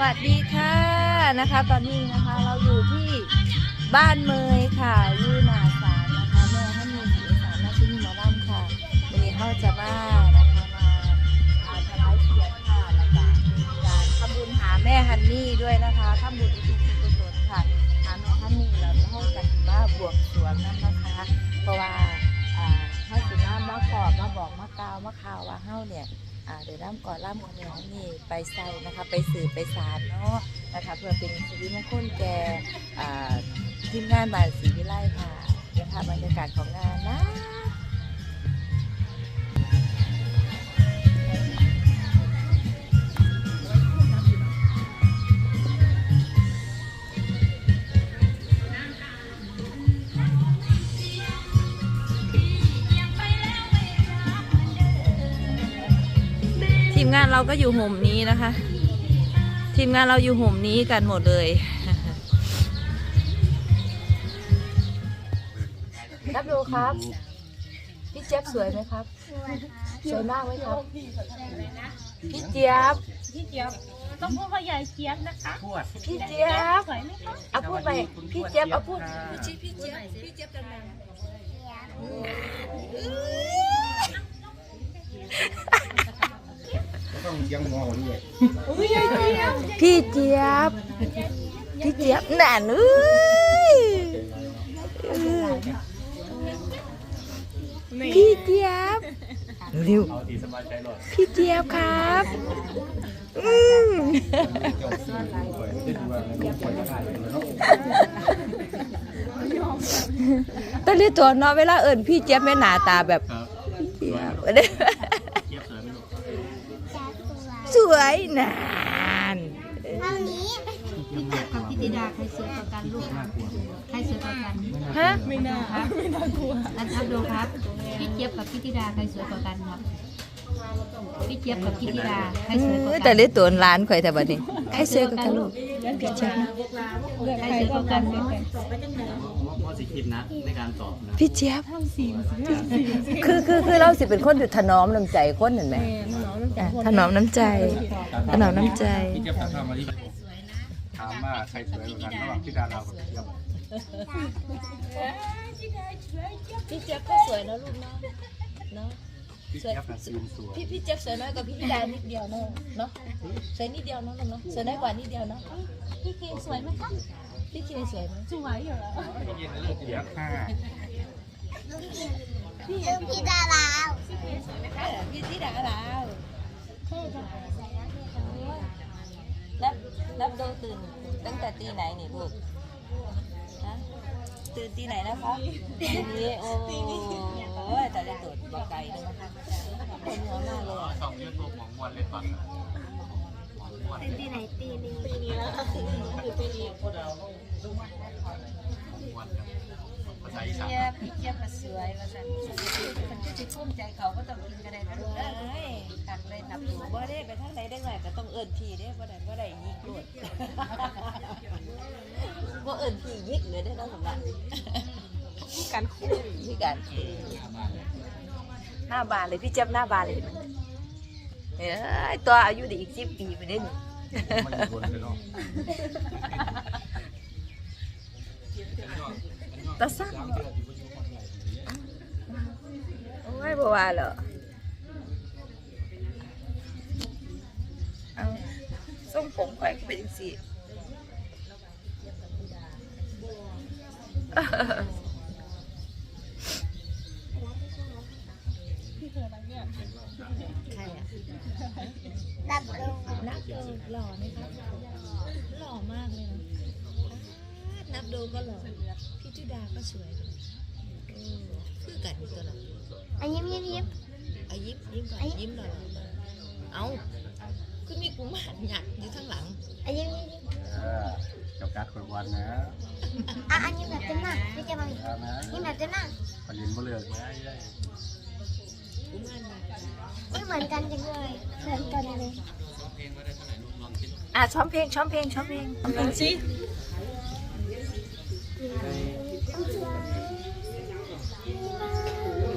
วัสดีค่ะนะคะ ตอนนี้นะคะเราอยู่ที่บ้านเมยค่ะยูนาสารนะคะแม่ท่านมีสีสารนาชินีหมอลำค่ะวันนี้เขาจะมานะคะมาอ่าถวายเสียงค่ะแล้วก็การทำบุญหาแม่ฮันนี่ด้วยนะคะทำบุญ มากล่าข่าวว่าเฮ้าเนี่ยเดี๋ยวร่ำก่อนร่ำของแม่นี่ไปใส่นะคะ ไปสืบไปสารเนาะนะคะเพื่อเป็นสิริมงคลแก่ทีมงานบานศรีวิไลค่ะเดี๋ยวพาบรรยากาศของงานนะ มงานเราก็อยู่ห่มนี้นะคะ ทีมงานเราอยู่ห่มนี้กันหมดเลยรับดูครับ พี่เจี๊ยบสวยไหมครับ สวยมากไหมครับ พี่เจี๊ยบ พี่เจี๊ยบต้องพูดว่าใหญ่เจี๊ยบนะคะ พี่เจี๊ยบสวยไหมคะเอาพูดไป พี่เจี๊ยบเอาพูด พี่ชี้พี่เจี๊ยบ พี่เจี๊ยบดังต้ องยังงอด้วยๆพี่เจี๊ยบ พี่เจี๊ยบหนานเอ้ยเออพี่เจี๊ยบเร็วๆพี่เจี๊ยบครับอืมเจ้าซื้อด้วยได้ดูว่าลูกคนจะถ่ายเลยเนาะตอนนี้ตัวเน้อเวลาเอิญพี่เจี๊ยบแม่หนาตาแบบพี่เจี๊ยบ สวยนานพี่เจี๊ยบกับพี่ธิดาใครสวยกว่ากันลูกใครสวยกว่ากันฮะไม่น่าครับไม่น่ากลัวอันอัพดูครับพี่เจี๊ยบกับพี่ธิดาใครสวยกว่ากันครับพี่เจี๊ยบกับพี่ธิดาใครสวยกว่าเออกัแต่เลือตัวร้านข่อยแต่บัดนี้ใครเสื้อกับกันลูก พี่เจี๊ยบใครสวยกว่ากันว่าสิคิดนะในการตอบนะพี่เจี๊ยบคือคือคือเราสิเป็นคนอยู่ถนอมน้ำใจคนเห็นไหมอะถนอมน้ำใจ ถนอมน้ำใจ พี่เจี๊ยบถามมาที่ถามว่าใครสวยกว่ากันระหว่างพี่ดารากับพี่เจี๊ยบพี่เจี๊ยบก็สวยนะลูกเนาะเนาะ พี่เจี๊ยบน่ะซีนสวยพี่พี่เจี๊ยบสวยน้อยกว่าพี่ดานิดเดียวเนาะเนาะสวยนิดเดียวเนาะลูกเนาะสวยน้อยกว่านิดเดียวเนาะพี่เกสวยไหมคะพี่เคสวยไหมสวยอยู่แล้วเจี๊ยบห้าพี่ดาราพี่ที่ดารานับนับดูตื่นตั้งแต่ตีไหนนี่ลูกฮะตื่นตีไหนนะครับตีนี้โอ้ ยแต่ละตัวบอกไก่เลยนะคะคนหัวมาเลยสองยูทูบหมองมวนเลยตอนนั้นตีไหนตีนี้ตีนี้แล้วมวนครับภาษาอีสานเจี๊ยบพี่เจี๊ยบก็สวยว่าสันมันจะภูมิใจเขาก็ต้องกินกันได้นะลูกเอ้ยตักเลยนับดูบ่ได้ไปทางไหนได้ไงก็ต้องเอิ้นพี่เด้บ่ได้บ่ได้ยิกโลดบ่เอิ้นพี่ยิกเลยได้ทั้งสอเนาะ สำหรับการคู่พี่กันหน้าบานเลยพี่เจี๊ยบหน้าบานเลยเอ้ยตัวอายุได้อีก10ปีไปเด้นี่มันอยู่บนเลยเนาะตาสั่งโอ้ยบ่ว่าเหรอเอาส่งผมไปก็เป็นจั ใครอะนับเดินับเดิหล่อไหมครับหล่อมากเลยนะอ่านับดูก็หล่อพี่ธิดาก็สวยเออคือกันตัวละอันยิ้มยิ้มยิ้มอายิ้มยิ้มก่อนยิ้มหน่อยเอาคือมีกุมารหยักอยู่ข้างหลัง อันยิ้มยิ้มยิ้มเออกับการคนวันนะอะอันยิ้มแบบเต็มหน้าพี่จะมาเอานะยิ้มแบบเต็มหน้า ปลินบ่เลือกนะกุม ไม่เหมือนกันจังเลยเหมือนกันเลยอะช้อมเพลงช้อมเพลงช้อมเพลงลองสิ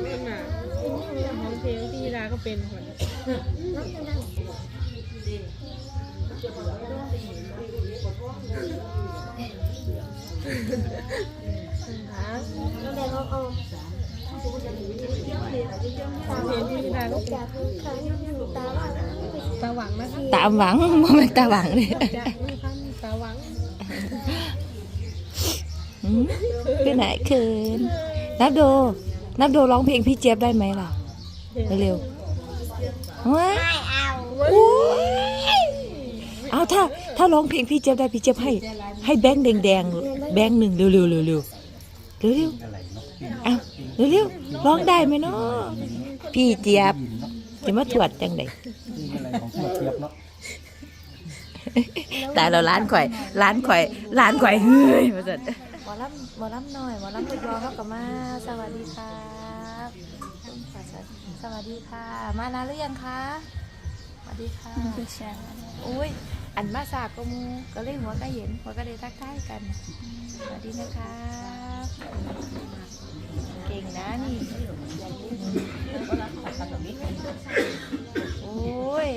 เล่นอะร้องเพลงที่ราก็เป็นคนหาแล้วแดงเขาเอา ตาหวังนะค่ะตาหวังนะตามหวังบ่แม่นตาหวังเลยจะไม่คันตาหวังหืมคือไหนเขินนับโดนับโดร้องเพลงพี่เจี๊ยบได้ไหมล่ะเร็วว้าไม่เอาโอ้ยเอาถ้าถ้าร้องเพลงพี่เจี๊ยบได้พี่เจี๊ยบให้ ให้แบงค์แดงๆแบงค์หนึ่งเร็วๆเร็วๆเร็วๆเร็วๆเอา เร็วๆร้องได้ไหมเนาะพี่เจี๊ยบจะมาตรวจจังไดอะไรของพี่เทียบเนาะแต่เราร้านข่อย ร้านข่อย ร้านข่อยเฮ้ยมาสัตหมอลำหมอลำหน่อยหมอลำกดยอเข้ากับมาสวัสดีครับคุณขอสวัสดีสวัสดีค่ะ มานานหรือยังคะสวัสดีค่ะอุ้ย อันมาสากก็มูก็เลยหัวก็เห็นหัวก็เลยทักทายกันสวัสดีนะคะเก่งนะนี่โอ้ย